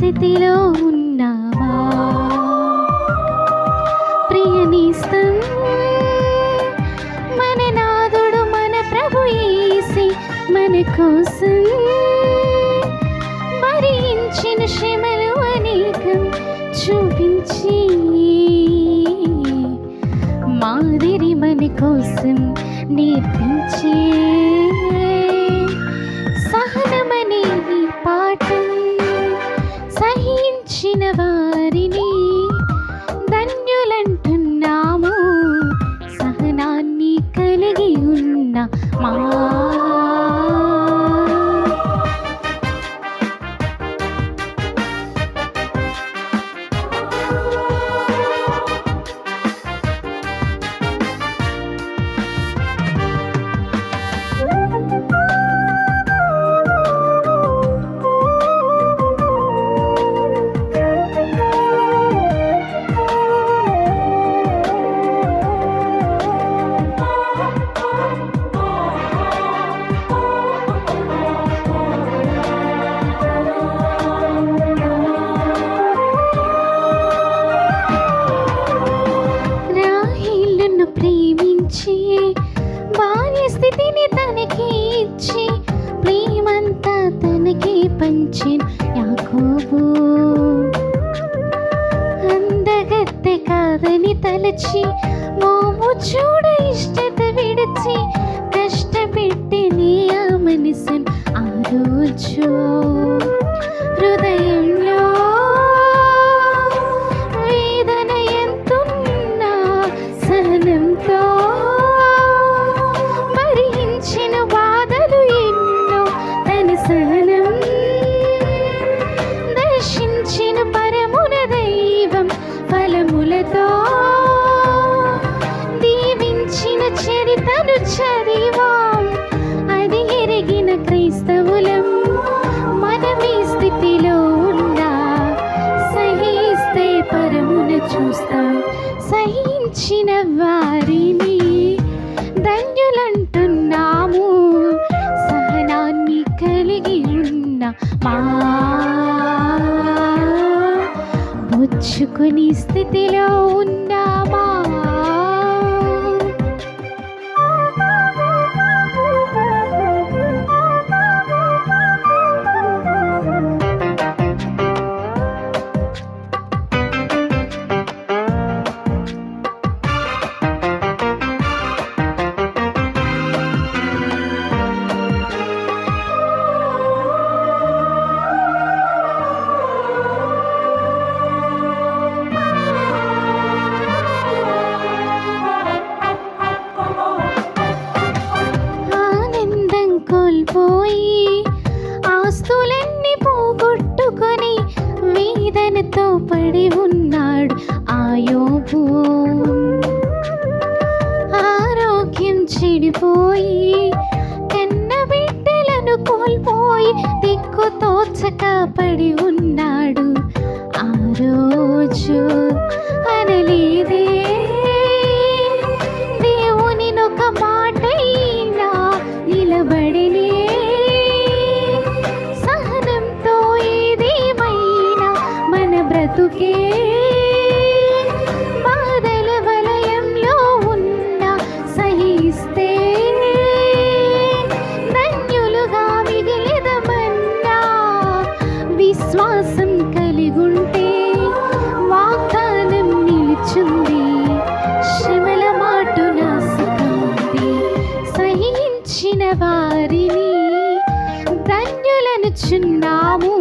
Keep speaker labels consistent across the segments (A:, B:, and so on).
A: స్థితిలో ఉన్నావా ప్రియనిస్తం మన నాదుడు మన ప్రభు ఈసి మన కోసం చూడ ఇష్టత విడిచి కష్టపెట్టిని ఆ మనసును ఆ రోజు. ప్రేమించిన వారిని ధన్యులంటున్నాము. సహనాన్ని కలిగి ఉన్న మా బుచ్చుకుని స్థితిలో ఉన్నామా వేదనతో పడి ఉన్నాడు ఆయోపు ఆరోగ్యం చెడిపోయి కన్న బిడ్డలను కోల్పోయి దిక్కు తోచక పడి ఉన్నాడు ఆ రోజు. విశ్వాసం కలిగుంటే వాగ్దానం నిలిచింది. శ్రమల మాటున సుఖముంది సహించిన వారిని ధన్యులను చున్నాము.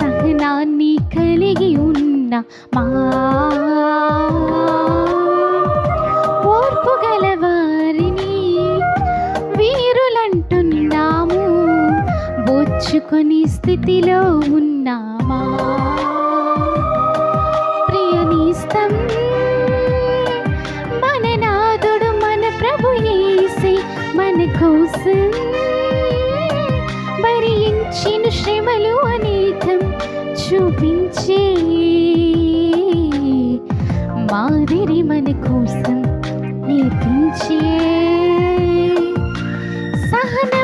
A: సహనాన్ని కలిగి ఉన్న మా బొచ్చుకొని స్థితిలో ఉన్నామా? ప్రియనిస్తం మన నాదుడు మన ప్రభు యేసి మన కోసం భరించిన శ్రమలు అనేకం చూపించే. మాదిరి మన కోసం నేర్పించే. సహన